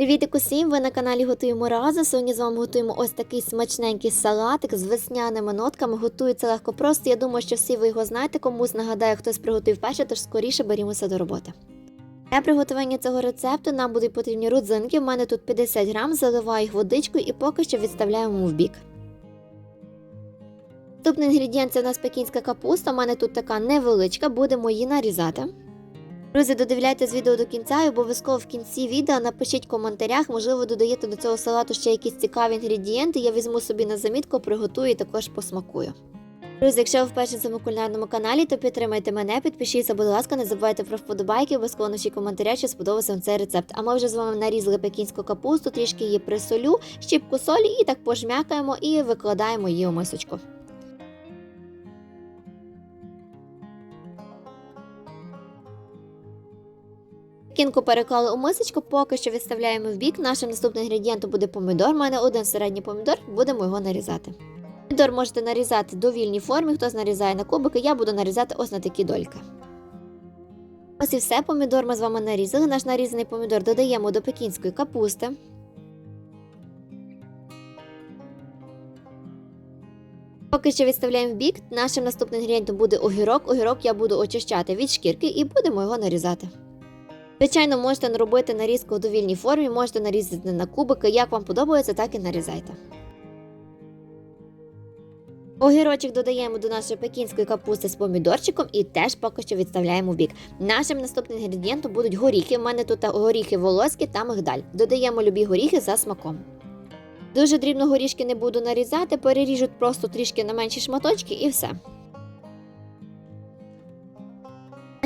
Привіт усім! Ви на каналі Готуємо разом. Сьогодні з вами готуємо ось такий смачненький салатик з весняними нотками. Готується легко просто. Я думаю, що всі ви його знаєте. Комусь нагадаю, хтось приготує вперше, тож скоріше берімося до роботи. Для приготування цього рецепту нам будуть потрібні родзинки. У мене тут 50 грам, заливаю їх водичкою і поки що відставляємо в бік. Наступний інгредієнт це у нас пекінська капуста. У мене тут така невеличка, будемо її нарізати. Друзі, додивляйтесь відео до кінця і обов'язково в кінці відео напишіть в коментарях, можливо, додаєте до цього салату ще якісь цікаві інгредієнти. Я візьму собі на замітку, приготую і також посмакую. Друзі, якщо ви вперше на кулінарному каналі, то підтримайте мене, підпишіться, будь ласка, не забувайте про вподобайки, обов'язково напишіть коментаря, чи сподобався вам цей рецепт. А ми вже з вами нарізали пекінську капусту, трішки її присолю, щіпку солі і так пожмякаємо і викладаємо її у мисочку. Кінку переклали у мисочку, поки що відставляємо в бік. Нашим наступним інгредієнтом буде помідор. У мене один середній помідор, будемо його нарізати. Помідор можете нарізати до вільній формі, хтось нарізає на кубики, я буду нарізати ось на такі дольки. Ось і все, помідор ми з вами нарізали. Наш нарізаний помідор додаємо до пекінської капусти. Поки що відставляємо в бік. Нашим наступним інгредієнтом буде огірок. Огірок я буду очищати від шкірки і будемо його нарізати. Звичайно, можете робити нарізку у довільній формі, можете нарізати на кубики. Як вам подобається, так і нарізайте. Огірочок додаємо до нашої пекінської капусти з помідорчиком і теж поки що відставляємо в бік. Нашим наступним інгредієнтом будуть горіхи. У мене тут горіхи волоські та мигдаль. Додаємо любі горіхи за смаком. Дуже дрібно горішки не буду нарізати, переріжуть просто трішки на менші шматочки і все.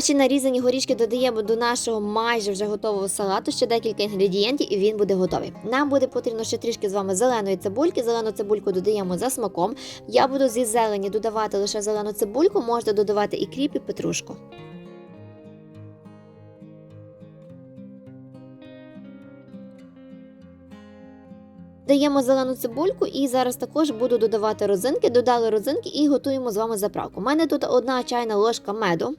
Наші нарізані горішки додаємо до нашого майже вже готового салату ще декілька інгредієнтів, і він буде готовий. Нам буде потрібно ще трішки з вами зеленої цибульки. Зелену цибульку додаємо за смаком. Я буду зі зелені додавати лише зелену цибульку, можете додавати і кріп, і петрушку. Даємо зелену цибульку і зараз також буду додавати розинки. Додали розинки і готуємо з вами заправку. У мене тут одна чайна ложка меду.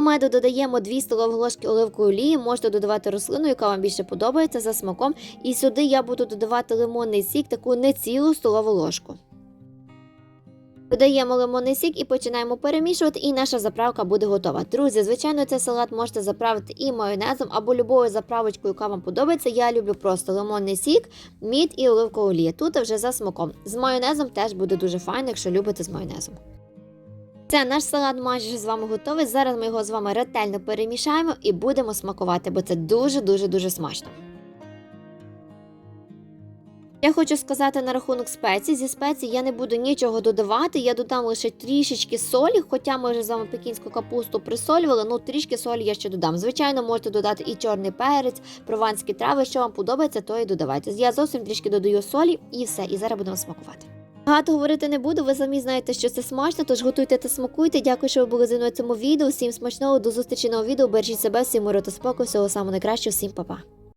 Меду додаємо 2 столові ложки оливкової олії, можете додавати рослину, яка вам більше подобається за смаком. І сюди я буду додавати лимонний сік, таку не цілу столову ложку. Додаємо лимонний сік і починаємо перемішувати, і наша заправка буде готова. Друзі, звичайно, цей салат можете заправити і майонезом або любою заправочкою, яка вам подобається. Я люблю просто лимонний сік, мід і оливкова олія. Тут вже за смаком. З майонезом теж буде дуже файно, якщо любите з майонезом. Це наш салат майже з вами готовий. Зараз ми його з вами ретельно перемішаємо і будемо смакувати, бо це дуже-дуже дуже смачно. Я хочу сказати на рахунок спецій. Зі спецій я не буду нічого додавати, я додам лише трішечки солі, хоча ми вже з вами пекінську капусту присолювали, ну трішки солі я ще додам. Звичайно, можете додати і чорний перець, прованські трави, що вам подобається, то і додавайте. Я зовсім трішки додаю солі і все, і зараз будемо смакувати. Багато говорити не буду, ви самі знаєте, що це смачно, тож готуйте та смакуйте. Дякую, що ви були зі мною в цьому відео. Всім смачного, до зустрічі нового відео. Бережіть себе, всім миру та спокою, всього самого найкращого, всім па-па.